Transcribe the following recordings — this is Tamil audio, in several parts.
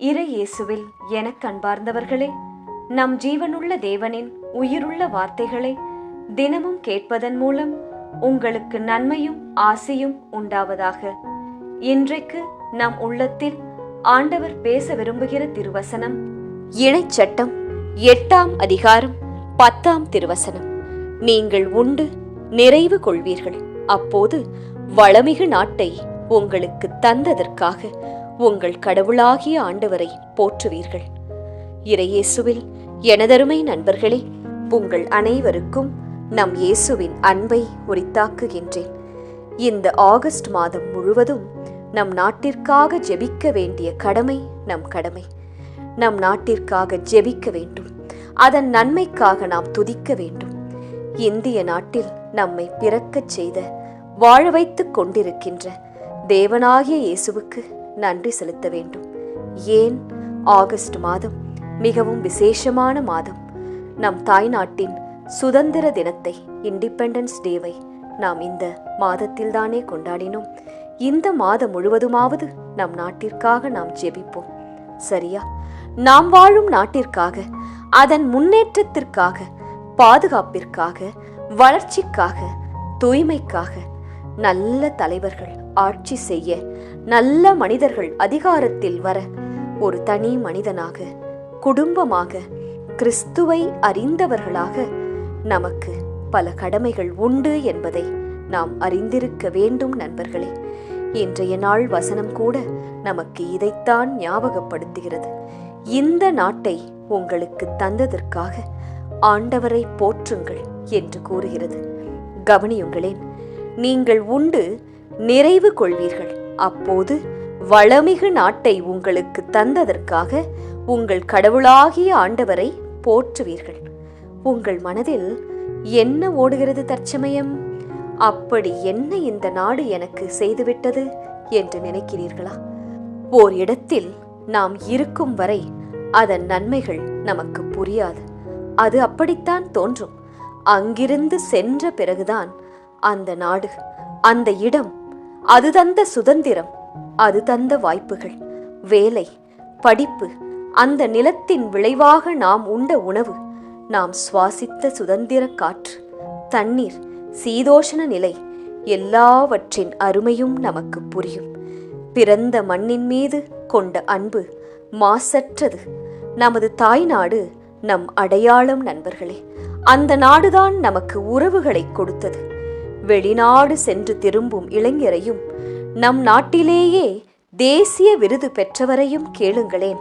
இறை இயேசுவில் எனக் கண்பார்ந்தவர்களே நம் ஜீவனுள்ள தேவனின் உயிருள்ள வார்த்தைகளை தினமும் கேட்பதன் மூலம் உங்களுக்கு நன்மையும் ஆசையும் உண்டாவதாக. இன்றைக்கு நம் உள்ளத்தில் ஆண்டவர் பேச விரும்புகிற திருவசனம் இணைச்சட்டம் எட்டாம் அதிகாரம் பத்தாம் திருவசனம். நீங்கள் உண்டு நிறைவு கொள்வீர்கள். அப்போது வளமிகு நாட்டை உங்களுக்கு தந்ததற்காக உங்கள் கடவுளாகிய ஆண்டவரை போற்றுவீர்கள். இறையேசுவில் எனதருமை நண்பர்களே உங்கள் அனைவருக்கும் நம் இயேசுவின் அன்பை உரித்தாக்குகின்றேன். இந்த ஆகஸ்ட் மாதம் முழுவதும் நம் நாட்டிற்காக ஜெபிக்க வேண்டிய கடமை நம் கடமை. நம் நாட்டிற்காக ஜெபிக்க வேண்டும். அதன் நன்மைக்காக நாம் துதிக்க வேண்டும். இந்திய நாட்டில் நம்மை பிறக்கச் செய்த வாழ வைத்துக் கொண்டிருக்கின்ற தேவனாகிய இயேசுவுக்கு நன்றி செலுத்த வேண்டும். ஏன்? ஆகஸ்ட் மாதம் மிகவும் விசேஷமான மாதம். நம் தாய்நாட்டின் சுதந்திர தினத்தை இண்டிபெண்டன்ஸ் டேவை நாம் இந்த மாதத்தில்தானே கொண்டாடினோம். இந்த மாதம் முழுவதுமாவது நம் நாட்டிற்காக நாம் ஜெபிப்போம். சரியா? நாம் வாழும் நாட்டிற்காக அதன் முன்னேற்றத்திற்காக பாதுகாப்பிற்காக வளர்ச்சிக்காக தூய்மைக்காக நல்ல தலைவர்கள் ஆட்சி செய்ய நல்ல மனிதர்கள் அதிகாரத்தில் வர ஒரு தனி மனிதனாக குடும்பமாக கிறிஸ்துவை அறிந்தவர்களாக நமக்கு பல கடமைகள் உண்டு என்பதை நாம் அறிந்திருக்க வேண்டும் நண்பர்களே. இன்றைய நாள் வசனம் கூட நமக்கு இதைத்தான் ஞாபகப்படுத்துகிறது. இந்த நாட்டை உங்களுக்கு தந்ததற்காக ஆண்டவரை போற்றுங்கள் என்று கூறுகிறது. கவனியுங்களேன் நீங்கள் உண்டு நிறைவு கொள்வீர்கள். அப்போது வளமிகு நாட்டை உங்களுக்கு தந்ததற்காக உங்கள் கடவுளாகிய ஆண்டவரை போற்றுவீர்கள். உங்கள் மனதில் என்ன ஓடுகிறது தற்சமயம்? அப்படி என்ன இந்த நாடு எனக்கு செய்துவிட்டது என்று நினைக்கிறீர்களா? ஓர் இடத்தில் நாம் இருக்கும் வரை அதன் நன்மைகள் நமக்கு புரியாது. அது அப்படித்தான் தோன்றும். அங்கிருந்து சென்ற பிறகுதான் அந்த நாடு அந்த இடம் அது தந்த சுதந்திரம் அது தந்த வாய்ப்புகள் வேலை படிப்பு அந்த நிலத்தின் விளைவாக நாம் உண்ட உணவு நாம் சுவாசித்த சுதந்திர காற்று தண்ணீர் சீதோஷண நிலை எல்லாவற்றின் அருமையும் நமக்கு புரியும். பிறந்த மண்ணின் மீது கொண்ட அன்பு மாசற்றது. நமது தாய்நாடு நம் அடையாளம் நண்பர்களே. அந்த நாடுதான் நமக்கு உறவுகளை கொடுத்தது. வெளிநாடு சென்று திரும்பும் இளைஞரையும் நம் நாட்டிலேயே தேசிய விருது பெற்றவரையும் கேளுங்களேன்.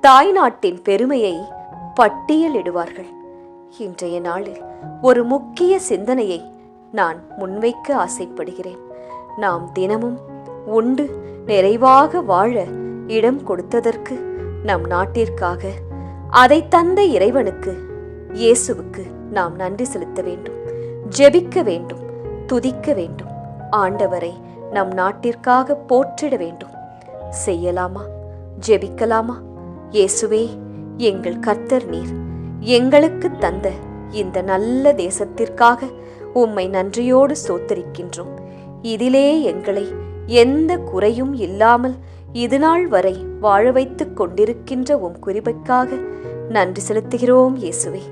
தாய்நாட்டின் பெருமையை பட்டியலிடுவார்கள் இன்றைய நாளில் ஒரு முக்கிய சிந்தனையை நான் முன்வைக்க ஆசைப்படுகிறேன். நாம் தினமும் உண்டு நிறைவாக வாழ இடம் கொடுத்ததற்கு நம் நாட்டிற்காக அதை தந்த இறைவனுக்கு இயேசுவுக்கு நாம் நன்றி செலுத்த வேண்டும் ஜெபிக்க வேண்டும். துதிக்க வேண்டும். ஆண்டவரை நம் நாட்டிற்காக போற்றிட வேண்டும். செய்யலாமா? ஜெபிக்கலாமா? இயேசுவே எங்கள் கர்த்தர் நீர். எங்களுக்கு தந்த இந்த நல்ல தேசத்திற்காக உம்மை நன்றியோடு சோத்தரிக்கின்றோம் இதிலே எங்களை எந்த குறையும் இல்லாமல் இதுநாள் வரை வாழ வைத்துக் கொண்டிருக்கின்ற உம் குறிப்பைக்காக நன்றி செலுத்துகிறோம் இயேசுவே.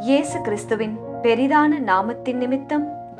இயேசு கிறிஸ்துவின் பெரிதான நாமத்தின் நிமித்தம்